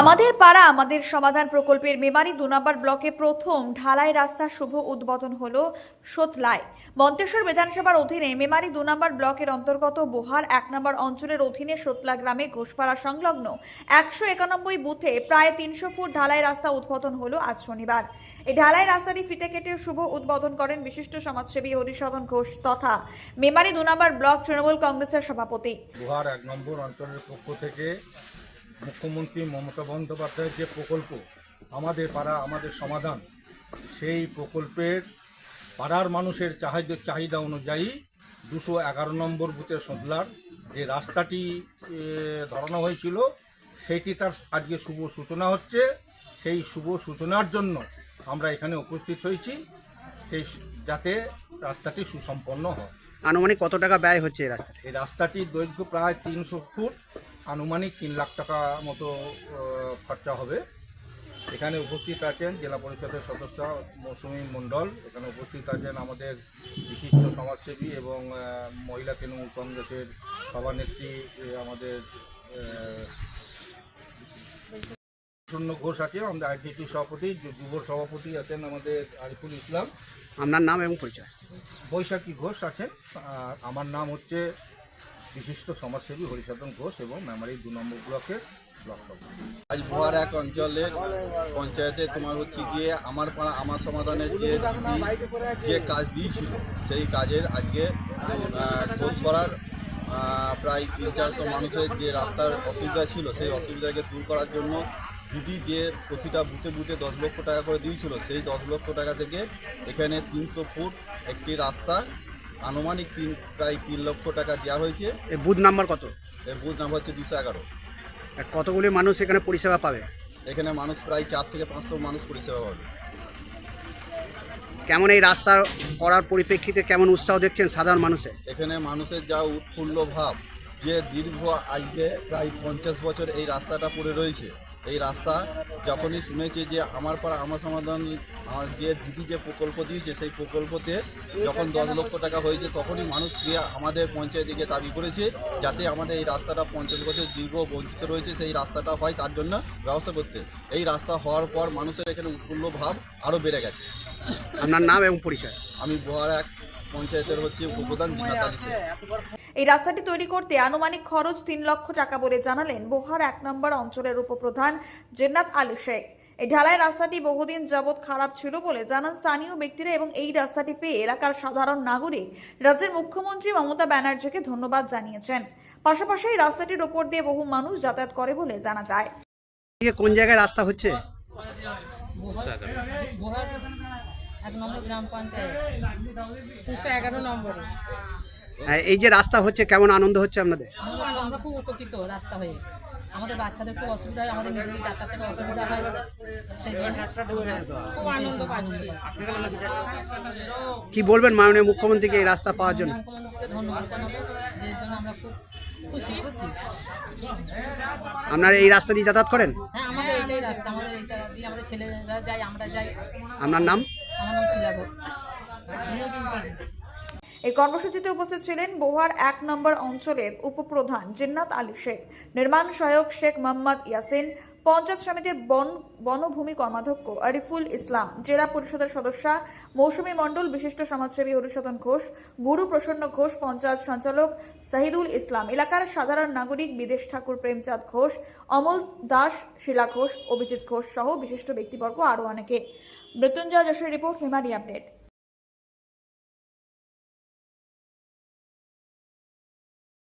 আমাদের পাড়া, আমাদের সমাধান প্রকল্পের মেমারি দু নম্বর ব্লকে প্রথম ঢালাই রাস্তা শুভ উদ্বোধন হল সোতলায়। মন্তেশ্বর বিধানসভার অধীনে মেমারি দু নম্বর ব্লকের অন্তর্গত বোহার এক নম্বর অঞ্চলের অধীনে সোতলা গ্রামে ঘোষপাড়া সংলগ্ন একশো একানব্বই বুথে প্রায় তিনশো ফুট ঢালাই রাস্তা উদ্বোধন হলো আজ শনিবার। এই ঢালাই রাস্তাটি ফিতে কেটে শুভ উদ্বোধন করেন বিশিষ্ট সমাজসেবী হরিশোধন ঘোষ তথা মেমারি দু নম্বর ব্লক তৃণমূল কংগ্রেসের সভাপতি। গুহার এক নম্বর অঞ্চলের পক্ষ থেকে মুখ্যমন্ত্রী মমতা বন্দ্যোপাধ্যায়ের যে প্রকল্প আমাদের পাড়া আমাদের সমাধান সেই প্রকল্পের পাড়ার মানুষের চাহিদা চাহিদা অনুযায়ী দুশো এগারো নম্বর বুথের সদলার যে রাস্তাটি ধরানো হয়েছিল সেইটি তার আজকে শুভ সূচনা হচ্ছে। সেই শুভ সূচনার জন্য আমরা এখানে উপস্থিত হয়েছি। সেই যাতে রাস্তাটি সুসম্পন্ন হয়। আনুমানিক কত টাকা ব্যয় হচ্ছে এই রাস্তা এই রাস্তাটির দৈর্ঘ্য প্রায় তিনশো ফুট। আনুমানিক তিন লাখ টাকা মতো খরচা হবে। এখানে উপস্থিত আছেন জেলা পরিষদের সদস্য মৌসুমী মণ্ডল। এখানে উপস্থিত আছেন আমাদের বিশিষ্ট সমাজসেবী এবং মহিলা তৃণমূল কংগ্রেসের সভানেত্রী আমাদের শূন্য ঘোষ আছেন আমাদের আইডিটি সভাপতি যুব সভাপতি আছেন আমাদের আরিফুল ইসলাম। আপনার নাম এবং পরিচয়। বৈশাখী ঘোষ আছেন। আর আমার নাম হচ্ছে বিশিষ্ট সমাজসেবী হরিসাধন ঘোষ এবং মেমারি দু নম্বর ব্লকের আজ ভুয়ার এক অঞ্চলের পঞ্চায়েতে তোমার হচ্ছে গিয়ে আমার পাড়া আমার সমাধানের যে যে কাজ দিয়েছিল, সেই কাজের আজকে খোঁজ করার প্রায় তিন চারশো মানুষের যে রাস্তার অসুবিধা ছিল, সেই অসুবিধাকে দূর করার জন্য দিদি যে প্রতিটা বুথে বুথে দশ লক্ষ টাকা করে দিয়েছিল, সেই দশ লক্ষ টাকা থেকে এখানে তিনশো ফুট একটি রাস্তা আনুমানিক তিন প্রায় তিন লক্ষ টাকা দেওয়া হয়েছে। এই বুথ নাম্বার কত? এর বুথ নাম্বার হচ্ছে দুশো এগারো। আর কতগুলি মানুষ এখানে পরিষেবা পাবে? এখানে মানুষ প্রায় চার থেকে পাঁচশো মানুষ পরিষেবা পাবে। কেমন এই রাস্তা করার পরিপ্রেক্ষিতে কেমন উৎসাহ দেখছেন সাধারণ মানুষের এখানে মানুষের যা উৎফুল্ল ভাব যে দীর্ঘ আজকে প্রায় পঞ্চাশ বছর এই রাস্তাটা পড়ে রয়েছে এই রাস্তা যখনই শুনেছে যে আমার পাড়া আমার সমাধান আমার যে দিদি যে প্রকল্প দিয়েছে সেই প্রকল্পতে যখন দশ লক্ষ টাকা হয়েছে তখনই মানুষ গিয়ে আমাদের পঞ্চায়েতে দাবি করেছে যাতে আমাদের এই রাস্তাটা পঞ্চাশ বছর দীর্ঘ বঞ্চিত রয়েছে সেই রাস্তাটা হয় তার জন্য ব্যবস্থা করতে। এই রাস্তা হওয়ার পর মানুষের এখানে উৎফুল্ল ভাব আরও বেড়ে গেছে। আপনার নাম এবং পরিচয়? আমি বোহার এক পঞ্চায়েতের হচ্ছে উপপ্রধান জিনাত। এই রাস্তাটি তৈরি করতে আনুমানিক খরচ তিন লক্ষ টাকা বলে জানালেন বোহার এক নম্বর অঞ্চলের উপপ্রধান জেন্নাত আলী শেখ। এই ঢালাই রাস্তাটি বহুদিন যাবৎ খারাপ ছিল বলে জানান স্থানীয় ব্যক্তিরা এবং এই রাস্তাটি পেয়ে এলাকার সাধারণ নাগরিক রাজ্যের মুখ্যমন্ত্রী মমতা ব্যানার্জিকে ধন্যবাদ জানিয়েছেন। পাশাপাশি এই রাস্তাটির ওপর দিয়ে বহু মানুষ যাতায়াত করে বলে জানা যায়। কোন জায়গায় রাস্তা হচ্ছে? এক নম্বর গ্রাম পঞ্চায়েত। দুশো এগারো নম্বরে। এই যে রাস্তা হচ্ছে কেমন আনন্দ হচ্ছে আপনাদের? আমরা খুব উপকৃত রাস্তা হয়ে। আমাদের বাচ্চাদের খুব অসুবিধা হয় আমাদের নিজেদের যাতায়াতের অসুবিধা হয় সেই জন্য খুব আনন্দ পাচ্ছি। কি বলবেন মাননীয় মুখ্যমন্ত্রীকে এই রাস্তা পাওয়ার জন্য? মুখ্যমন্ত্রীকে ধন্যবাদ জানাব যে জন্য আমরা খুব খুশি। খুশি আপনারা এই রাস্তা দিয়ে যাতায়াত করেন? হ্যাঁ আমাদের এইটাই রাস্তা আমাদের এইটা দিয়ে আমাদের ছেলেরা যায় আমরা যাই। আপনার নাম? আমার নাম এই কর্মসূচিতে উপস্থিত ছিলেন বোহার এক নম্বর অঞ্চলের উপপ্রধান জিন্নাত আলী শেখ, নির্মাণ সহায়ক শেখ মোহাম্মদ ইয়াসিন, পঞ্চায়েত সমিতির বন, বনভূমি কর্মাধ্যক্ষ আরিফুল ইসলাম, জেলা পরিষদের সদস্যা মৌসুমী মণ্ডল, বিশিষ্ট সমাজসেবী হরিশোধন ঘোষ, গুরু প্রসন্ন ঘোষ, পঞ্চায়েত সঞ্চালক শাহিদুল ইসলাম, এলাকার সাধারণ নাগরিক বিদেশ ঠাকুর প্রেমচাঁদ ঘোষ, অমল দাস, শিলা ঘোষ, অভিজিৎ ঘোষ সহ বিশিষ্ট ব্যক্তিবর্গ আরও অনেকে। মৃত্যুঞ্জয় যশের রিপোর্ট, হিমারি আপডেট।